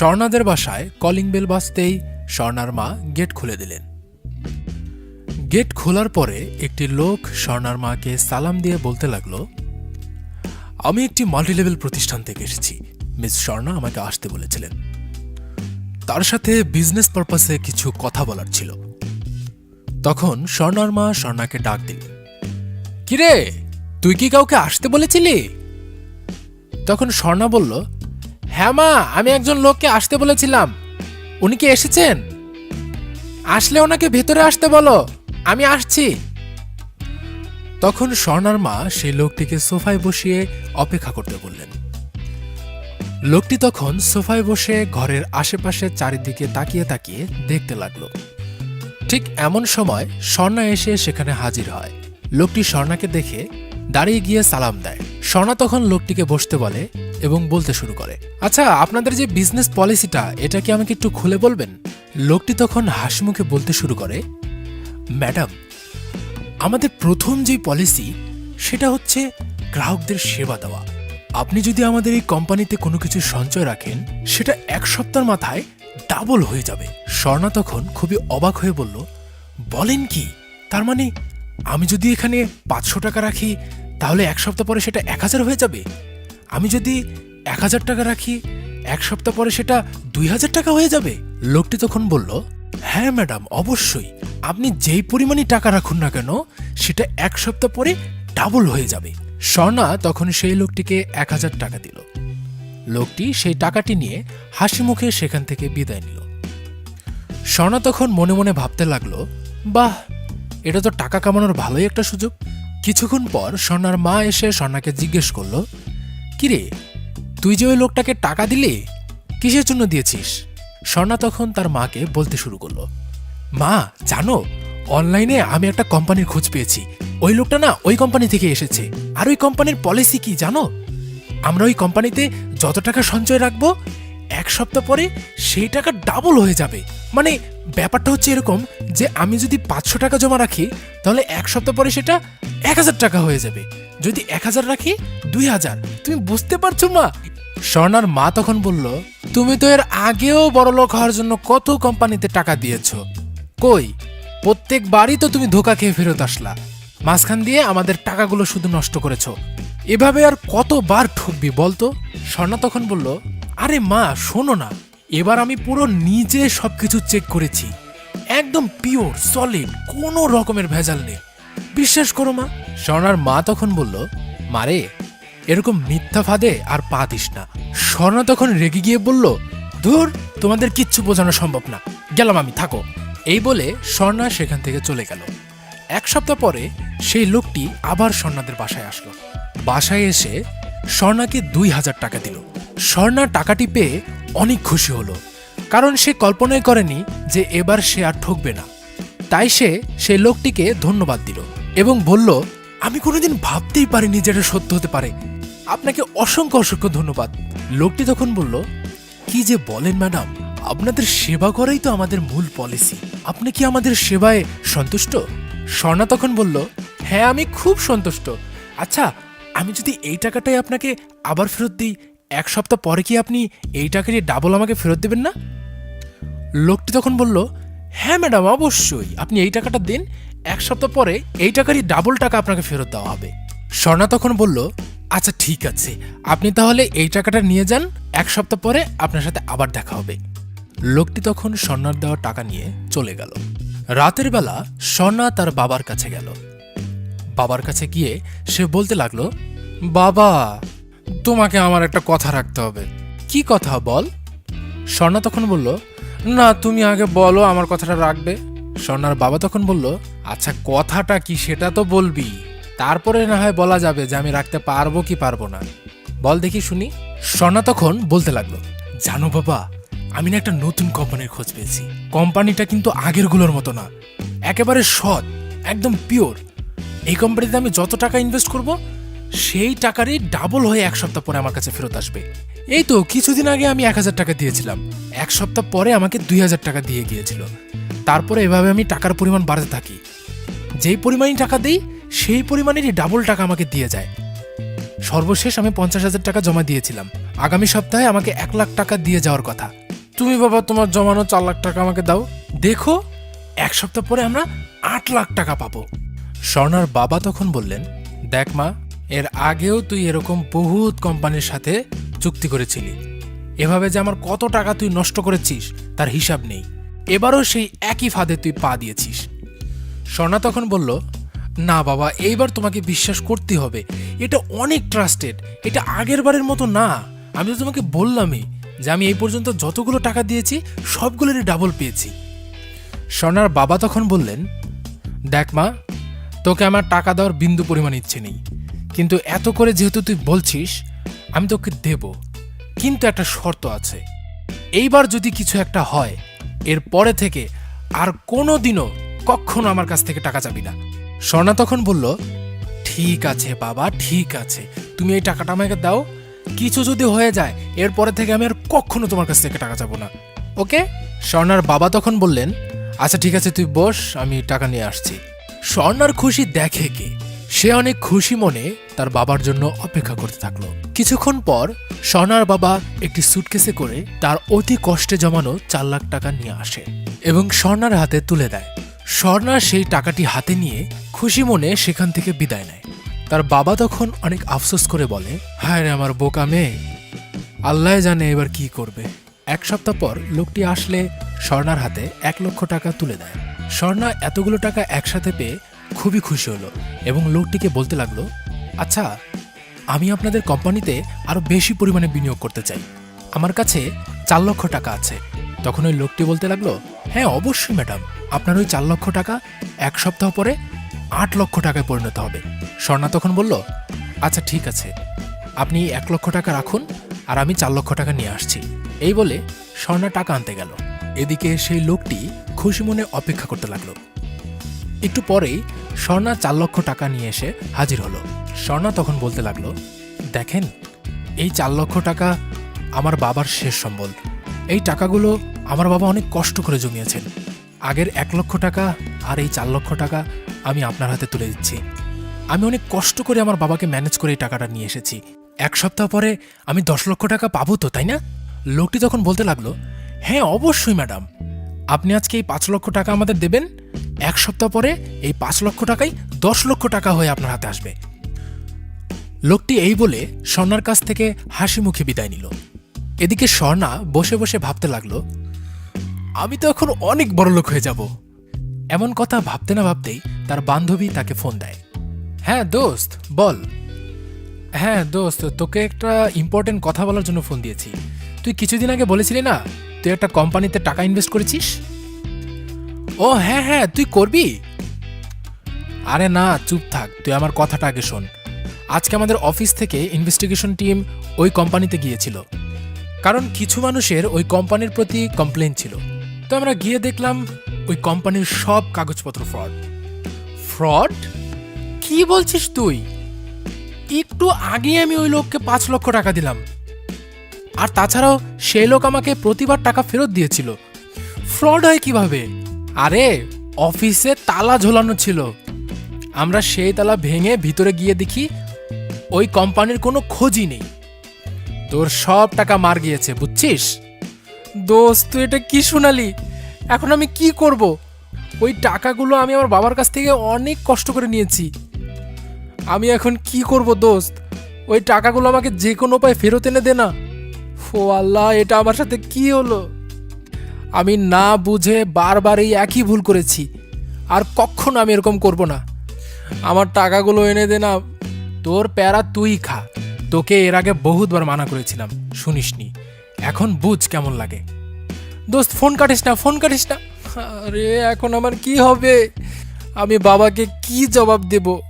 স্বর্ণাদের বাসায় calling bell বাজতেই স্বর্ণার মা gate খুলে দিলেন। গেট খোলার পরে একটি লোক স্বর্ণার মাকে সালাম দিয়ে বলতে লাগল, আমি একটি মাল্টিলেভেল প্রতিষ্ঠান থেকে এসেছি। মিস স্বর্ণা আমাকে আসতে বলেছিলেন। তার সাথে বিজনেস পারপাসে কিছু কথা বলার ছিল। তখন স্বর্ণার মা স্বর্ণাকে ডাক দিলেন, কিরে, তুই কি কাউকে আসতে বলেছিলি? তখন স্বর্ণা বলল হ্যাঁ মা, আমি একজন লোককে আসতে বলেছিলাম। উনি কি এসেছেন? আসলে ওনাকে ভেতরে আসতে বলো। আমি আসছি। তখন স্বর্ণার মা সেই লোকটিকে সোফায় বসিয়ে অপেক্ষা করতে বললেন। লোকটি তখন সোফায় বসে ঘরের আশেপাশে চারিদিকে তাকিয়ে তাকিয়ে দেখতে লাগল। ঠিক এমন সময় স্বর্ণা এসে সেখানে হাজির হয়। লোকটি স্বর্ণাকে দেখে দাঁড়িয়ে গিয়ে সালাম দেয়। স্বর্ণা তখন লোকটিকে বসতে বলে এবং বলতে শুরু করে আচ্ছা আপনাদের যে বিজনেস পলিসিটা এটা কি আমাকে একটু খুলে বলবেন? লোকটি তখন হাসি মুখে বলতে শুরু করে, ম্যাডাম, আমাদের প্রথম যে পলিসি সেটা হচ্ছে গ্রাহকদের সেবা দেওয়া। আপনি যদি আমাদের এই কোম্পানিতে কোনো কিছু সঞ্চয় রাখেন, সেটা এক সপ্তাহের মাথায় ডাবল হয়ে যাবে। স্বর্ণা তখন খুবই অবাক হয়ে বলল, বলেন কি? তার মানে আমি যদি এখানে পাঁচশো টাকা রাখি তাহলে এক সপ্তাহ পরে সেটা এক হাজার হয়ে যাবে? আমি যদি এক হাজার টাকা রাখি, এক সপ্তাহ পরে সেটা দুই হাজার টাকা হয়ে যাবে? লোকটি তখন বলল হ্যাঁ ম্যাডাম, অবশ্যই। আপনি যেই পরিমাণই টাকা রাখুন না কেন, সেটা এক সপ্তাহ পরে ডাবল হয়ে যাবে। স্বর্ণা তখন সেই লোকটিকে এক হাজার টাকা দিল। লোকটি সেই টাকাটি নিয়ে হাসি মুখে সেখান থেকে বিদায় নিল। স্বর্ণা তখন মনে মনে ভাবতে লাগল, বাহ, এটা তো টাকা কামানোর ভালোই একটা সুযোগ। কিছুক্ষণ পর স্বর্ণার মা এসে স্বর্ণাকে জিজ্ঞেস করল, কিরে, তুই যে ওই লোকটাকে টাকা দিলি? কিসের জন্য দিয়েছিস? স্বর্ণা তখন তার মাকে বলতে শুরু করল, মা, জানো, অনলাইনে আমি একটা কোম্পানির খোঁজ পেয়েছি। ওই লোকটা না ওই কোম্পানি থেকে এসেছে। আর ওই কোম্পানির পলিসি কি জানো? আমরা ওই কোম্পানিতে যত টাকা সঞ্চয় রাখব এক সপ্তাহ পরে সেই টাকা ডাবল হয়ে যাবে। মানে ব্যাপারটা হচ্ছে এরকম যে আমি যদি পাঁচশো টাকা জমা রাখি, তাহলে এক সপ্তাহ পরে সেটা এক হাজার টাকা হয়ে যাবে। যদি এক হাজার রাখি, দুই হাজার। তুমি বুঝতে পারছ মা? স্বর্ণার মা তখন বলল, তুমি তো এর আগেও বড়লোক হওয়ার জন্য কত কোম্পানিতে টাকা দিয়েছ। কই? প্রত্যেকবারই তো তুমি ধোকা খেয়ে ফেরত আসলা। মাঝখান দিয়ে আমাদের টাকাগুলো শুধু নষ্ট করেছ। এভাবে আর কতবার ঠকবি বলতো? স্বর্ণা তখন বলল আরে মা, শোনো না। এবার আমি পুরো নিজে সবকিছু চেক করেছি। একদম পিওর সলিড কোনো রকমের ভেজাল নেই। বিশ্বাস করো মা, স্বর্ণার মা তখন বলল মারে এরকম মিথ্যা ফাঁদে আর পা দিস না। স্বর্ণা তখন রেগে গিয়ে বলল, ধুর, তোমাদের কিচ্ছু বোঝানো সম্ভব না। গেলাম আমি, থাকো। এই বলে স্বর্ণা সেখান থেকে চলে গেল। এক সপ্তাহ পরে সেই লোকটি আবার স্বর্ণাদের বাসায় আসলো। বাসায় এসে স্বর্ণাকে দুই হাজার টাকা দিল। স্বর্ণা টাকাটি পেয়ে অনেক খুশি হলো। কারণ সে কল্পনাই করেনি যে এবার সে আর ঠকবে না। তাই সে সেই লোকটিকে ধন্যবাদ দিল এবং বলল, আমি কোনোদিন ভাবতেই পারিনি যে এটা সত্য হতে পারে। আপনাকে অসংখ্য অসংখ্য ধন্যবাদ। লোকটি তখন বলল, কি যে বলেন ম্যাডাম, আপনাদের সেবা করাই তো আমাদের মূল পলিসি। আপনি কি আমাদের সেবায় সন্তুষ্ট? স্বর্ণা তখন বলল হ্যাঁ আমি খুব সন্তুষ্ট। আচ্ছা আমি যদি এই টাকাটাই আপনাকে আবার ফেরত দিই এক সপ্তাহ পরে কি আপনি এই টাকারই ডাবল আমাকে ফেরত দেবেন না? লোকটি তখন বলল হ্যাঁ ম্যাডাম অবশ্যই। আপনি এই টাকাটা দিন, এক সপ্তাহ পরে এই টাকারই ডাবল টাকা আপনাকে ফেরত দেওয়া হবে। স্বর্ণা তখন বলল আচ্ছা ঠিক আছে। আপনি তাহলে এই টাকাটা নিয়ে যান, এক সপ্তাহ পরে আপনার সাথে আবার দেখা হবে। লোকটি তখন স্বর্ণার দেওয়া টাকা নিয়ে চলে গেল। রাতের বেলা স্বর্ণা তার বাবার কাছে গেল। বাবার কাছে গিয়ে সে বলতে লাগল, বাবা তোমাকে আমার একটা কথা রাখতে হবে। কি কথা, বল? স্বর্ণা তখন বলল, না, তুমি আগে বলো আমার কথাটা রাখবে। স্বর্ণার বাবা তখন বলল আচ্ছা কথাটা কি সেটা তো বলবি। তারপরে না হয় বলা যাবে যে আমি রাখতে পারব কি পারব না। বল দেখি শুনি। স্বর্ণা তখন বলতে লাগল, জানো বাবা, আমি না একটা নতুন কোম্পানির খোঁজ পেয়েছি। কোম্পানিটা কিন্তু আগেরগুলোর মতো না। একেবারে সৎ, একদম পিওর এই কোম্পানিতে আমি যত টাকা ইনভেস্ট করব সেই টাকারই ডাবল হয়ে এক সপ্তাহ পরে আমার কাছে ফেরত আসবে। এই তো কিছুদিন আগে আমি এক হাজার টাকা দিয়েছিলাম। এক সপ্তাহ পরে আমাকে দুই হাজার টাকা দিয়ে গিয়েছিল। তারপরে এভাবে আমি টাকার পরিমাণ বাড়াতে থাকি। যেই পরিমাণই টাকা দিই, সেই পরিমাণেরই ডাবল টাকা আমাকে দিয়ে যায়। সর্বশেষ আমি পঞ্চাশ হাজার টাকা জমা দিয়েছিলাম। আগামী সপ্তাহে আমাকে এক লাখ টাকা দিয়ে যাওয়ার কথা। তুমি বাবা, তোমার জমানো চার লাখ টাকা আমাকে দাও। দেখো, এক সপ্তাহ পরে আমরা আট লাখ টাকা পাবো। স্বর্ণার বাবা তখন বললেন, দেখ মা এর আগেও তুই এরকম বহুত কোম্পানির সাথে চুক্তি করেছিলি। এভাবে যে আমার কত টাকা তুই নষ্ট করেছিস, তার হিসাব নেই। এবারও সেই একই ফাঁদে তুই পা দিয়েছিস। স্বর্ণা তখন বলল, না বাবা, এইবার তোমাকে বিশ্বাস করতে হবে। এটা অনেক ট্রাস্টেড এটা আগের বারের মতো না। আমি তো তোমাকে বললামই যে আমি এই পর্যন্ত যতগুলো টাকা দিয়েছি, সবগুলোরই ডাবল পেয়েছি। স্বর্ণার বাবা তখন বললেন, দেখ মা, তোকে আমার টাকা দেওয়ার বিন্দু পরিমাণ ইচ্ছে নেই। কিন্তু এত করে যেহেতু তুই বলছিস, আমি তোকে দেব। কিন্তু একটা শর্ত আছে। এইবার যদি কিছু একটা হয়, এর পরে থেকে আর কোনো দিনও কখনো আমার কাছ থেকে টাকা চাবি না। স্বর্ণা তখন বলল, ঠিক আছে বাবা, ঠিক আছে। তুমি এই টাকাটা আমাকে দাও। কিছু যদি হয়ে যায় এরপরে থেকে আমি আর কখনো তোমার কাছ থেকে টাকা চাবো না। ওকে? স্বর্ণার বাবা তখন বললেন আচ্ছা ঠিক আছে, তুই বস, আমি টাকা নিয়ে আসছি। স্বর্ণার খুশি দেখে কে? সে অনেক খুশি মনে তার বাবার জন্য অপেক্ষা করতে থাকল। কিছুক্ষণ পর স্বর্ণার বাবা একটি সুটকেসে করে তার অতি কষ্টে জমানো চার লাখ টাকা নিয়ে আসে এবং স্বর্ণার হাতে তুলে দেয়। স্বর্ণা সেই টাকাটি হাতে নিয়ে খুশি মনে সেখান থেকে বিদায় নেয়। তার বাবা তখন অনেক আফসোস করে বলে, হায় রে আমার বোকা মেয়ে, আল্লাহ জানে এবার কি করবে। এক সপ্তাহ পর লোকটি আসলে স্বর্ণার হাতে এক লক্ষ টাকা তুলে দেয়। স্বর্ণা এতগুলো টাকা একসাথে পেয়ে খুবই খুশি হলো এবং লোকটিকে বলতে লাগল আচ্ছা আমি আপনাদের কোম্পানিতে আরও বেশি পরিমাণে বিনিয়োগ করতে চাই। আমার কাছে চার লক্ষ টাকা আছে। তখন ওই লোকটি বলতে লাগল হ্যাঁ অবশ্যই ম্যাডাম। আপনার ওই চার লক্ষ টাকা এক সপ্তাহ পরে আট লক্ষ টাকায় পরিণত হবে। স্বর্ণা তখন বলল আচ্ছা ঠিক আছে। আপনি এক লক্ষ টাকা রাখুন আর আমি চার লক্ষ টাকা নিয়ে আসছি। এই বলে স্বর্ণা টাকা আনতে গেল। এদিকে সেই লোকটি খুশি মনে অপেক্ষা করতে লাগল। একটু পরেই স্বর্ণা চার লক্ষ টাকা নিয়ে এসে হাজির হলো। স্বর্ণা তখন বলতে লাগল, দেখেন, এই চার লক্ষ টাকা আমার বাবার শেষ সম্বল। এই টাকাগুলো আমার বাবা অনেক কষ্ট করে জমিয়েছেন। আগের এক লক্ষ টাকা আর এই চার লক্ষ টাকা আমি আপনার হাতে তুলে দিচ্ছি। আমি অনেক কষ্ট করে আমার বাবাকে ম্যানেজ করে এই টাকাটা নিয়ে এসেছি। এক সপ্তাহ পরে আমি দশ লক্ষ টাকা পাবো তো, তাই না? লোকটি তখন বলতে লাগল হ্যাঁ অবশ্যই, ম্যাডাম। আপনি আজকে এই পাঁচ লক্ষ টাকা আমাদের দেবেন এক সপ্তাহ পরে এই পাঁচ লক্ষ টাকাই দশ লক্ষ টাকা হয়ে আপনার হাতে আসবে। লোকটি এই বলে স্বর্ণার কাছ থেকে হাসি মুখে বিদায় নিল। এদিকে স্বর্ণা বসে বসে ভাবতে লাগল, আমি তো এখন অনেক বড় লোক হয়ে যাব। এমন কথা ভাবতে না ভাবতেই তার বান্ধবী তাকে ফোন দেয় হ্যাঁ দোস্ত, বল। হ্যাঁ দোস্ত, তোকে একটা ইম্পর্টেন্ট কথা বলার জন্য ফোন দিয়েছি। তুই কিছুদিন আগে বলেছিলি না, তুই একটা কোম্পানিতে টাকা ইনভেস্ট করেছিস? ও হ্যাঁ হ্যাঁ তুই করবি? আরে না, চুপ থাক, তুই আমার কথাটা আগে শোন। আজকে আমাদের অফিস থেকে ইনভেস্টিগেশন টিম ওই কোম্পানিতে গিয়েছিল। কারণ কিছু মানুষের ওই কোম্পানির প্রতি কমপ্লেন ছিল। তো আমরা গিয়ে দেখলাম ওই কোম্পানির সব কাগজপত্র ফ্রড ফ্রড কি বলছিস তুই? একটু আগে আমি ওই লোককে পাঁচ লক্ষ টাকা দিলাম। আর তাছাড়াও সেই লোক আমাকে প্রতিবার টাকা ফেরত দিয়েছিল। ফ্রড হয় কীভাবে? আরে, অফিসে তালা ঝোলানো ছিল। আমরা সেই তালা ভেঙে ভিতরে গিয়ে দেখি ওই কোম্পানির কোনো খোঁজই নেই। তোর সব টাকা মার গিয়েছে, বুঝছিস? দোস্ত, তুই এটা কি শোনালি? এখন আমি কি করব? ওই টাকাগুলো আমি আমার বাবার কাছ থেকে অনেক কষ্ট করে নিয়েছি। আমি এখন কি করব, দোস্ত? ওই টাকাগুলো আমাকে যে কোনো উপায় ফেরত এনে দে না। ও আল্লাহ, এটা আমার সাথে কি হলো? আমি না বুঝে বারবার এই একই ভুল করেছি। আর কখনো আমি এরকম করব না। আমার টাকাগুলো এনে দে না, তোর প্যারা তুই খা। তোকে এর আগে বহুতবার মানা করেছিলাম, শুনিসনি? এখন বুঝ কেমন লাগে। দোস্ত, ফোন কাটিস না, ফোন কাটিস না। আরে, এখন আমার কি হবে? আমি বাবাকে কি জবাব দেব?